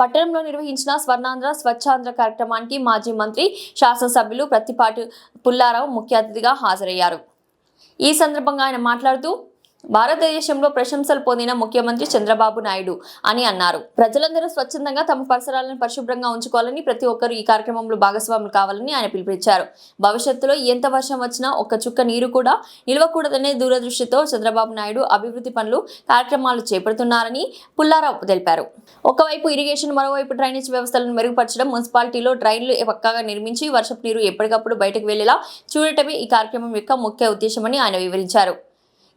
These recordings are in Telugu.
పట్టణంలో నిర్వహించిన స్వర్ణాంధ్ర స్వచ్ఛాంధ్ర కార్యక్రమానికి మాజీ మంత్రి శాసనసభ్యులు ప్రత్తిపాటి పుల్లారావు ముఖ్య అతిథిగా హాజరయ్యారు. ఈ సందర్భంగా ఆయన మాట్లాడుతూ భారతదేశంలో ప్రశంసలు పొందిన ముఖ్యమంత్రి చంద్రబాబు నాయుడు అని అన్నారు. ప్రజలందరూ స్వచ్ఛందంగా తమ పరిసరాలను పరిశుభ్రంగా ఉంచుకోవాలని ప్రతి ఒక్కరూ ఈ కార్యక్రమంలో భాగస్వాములు కావాలని ఆయన పిలుపునిచ్చారు. భవిష్యత్తులో ఎంత వర్షం వచ్చినా ఒక్క చుక్క నీరు కూడా నిలవకూడదనే దూరదృష్టితో చంద్రబాబు నాయుడు అభివృద్ధి పనులు కార్యక్రమాలు చేపడుతున్నారని పుల్లారావు తెలిపారు. ఒకవైపు ఇరిగేషన్ మరోవైపు డ్రైనేజ్ వ్యవస్థలను మెరుగుపరచడం మున్సిపాలిటీలో డ్రైన్లు పక్కాగా నిర్మించి వర్షపు నీరు ఎప్పటికప్పుడు బయటకు వెళ్ళేలా చూడటమే ఈ కార్యక్రమం యొక్క ముఖ్య ఉద్దేశమని ఆయన వివరించారు.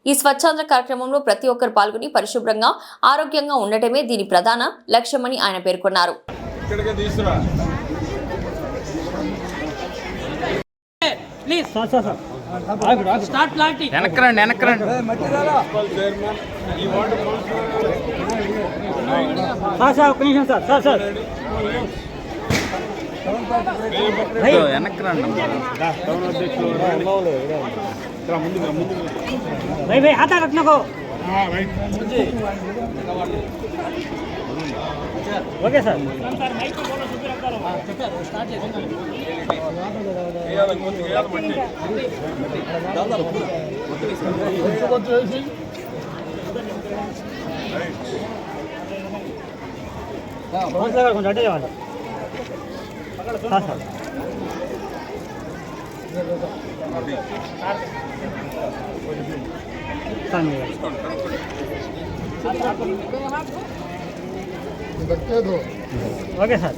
ఈ స్వచ్ఛాంధ్ర కార్యక్రమంలో ప్రతి ఒక్కరు పాల్గొని పరిశుభ్రంగా ఆరోగ్యంగా ఉండటమే దీని ప్రధాన లక్ష్యమని ఆయన పేర్కొన్నారు. సార్ సార్ వెనక్కి రండి ఓకే సార్. కొంచెం అడ్డే చేయాలి సార్ సార్ సార్ మీరు ఓకే సార్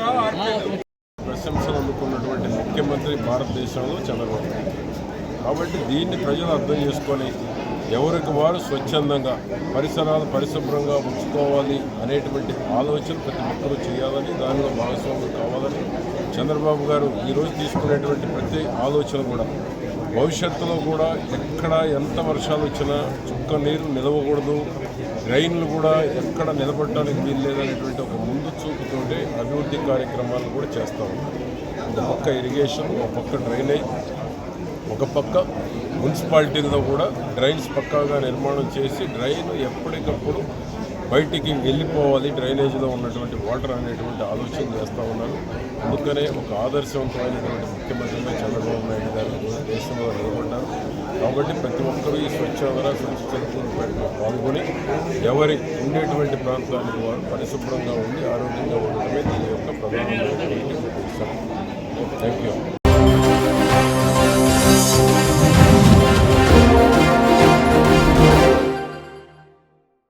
రావాలి ప్రశంసలు అందుకున్నటువంటి ముఖ్యమంత్రి భారతదేశంలో చంద్రబాబు కాబట్టి దీన్ని ప్రజలు అర్థం చేసుకొని ఎవరికి వారు స్వచ్ఛందంగా పరిసరాలు పరిశుభ్రంగా ఉంచుకోవాలి అనేటువంటి ఆలోచన ప్రతి ఒక్కరూ చేయాలని దానిలో భాగస్వాములు కావాలని చంద్రబాబు గారు ఈరోజు తీసుకునేటువంటి ప్రతి ఆలోచన కూడా. భవిష్యత్తులో కూడా ఎక్కడ ఎంత వర్షాలు వచ్చినా చుక్క నీరు నిలవకూడదు రైన్లు కూడా ఎక్కడ నిలబడడానికి వీల్లేదనేటువంటి ఒక ముందు చూపుతోటే అభివృద్ధి కార్యక్రమాలు కూడా చేస్తూ ఉన్నారు. ఒక పక్క ఇరిగేషన్ ఒక పక్క డ్రైనేజ్ ఒక పక్క మున్సిపాలిటీలో కూడా డ్రైన్స్ పక్కాగా నిర్మాణం చేసి డ్రైన్ ఎప్పటికప్పుడు బయటికి వెళ్ళిపోవాలి. డ్రైనేజీలో ఉన్నటువంటి వాటర్ అనేటువంటి ఆలోచన చేస్తూ ఉన్నారు అందుకనే ఒక ఆదర్శవంతమైనటువంటి ముఖ్యమంత్రిగా చంద్రబాబు నాయుడు గారు దేశంలో నిలబడ్డారు. కాబట్టి ప్రతి ఒక్కరూ ఈ స్వచ్ఛాంధ్ర స్వచ్ఛ పాల్గొని ఎవరి ఉండేటువంటి ప్రాంతానికి వారు పరిశుభ్రంగా ఉండి ఆరోగ్యంగా ఉండడమే దీని యొక్క ప్రధానమైనటువంటి ఉద్దేశం. Thank you.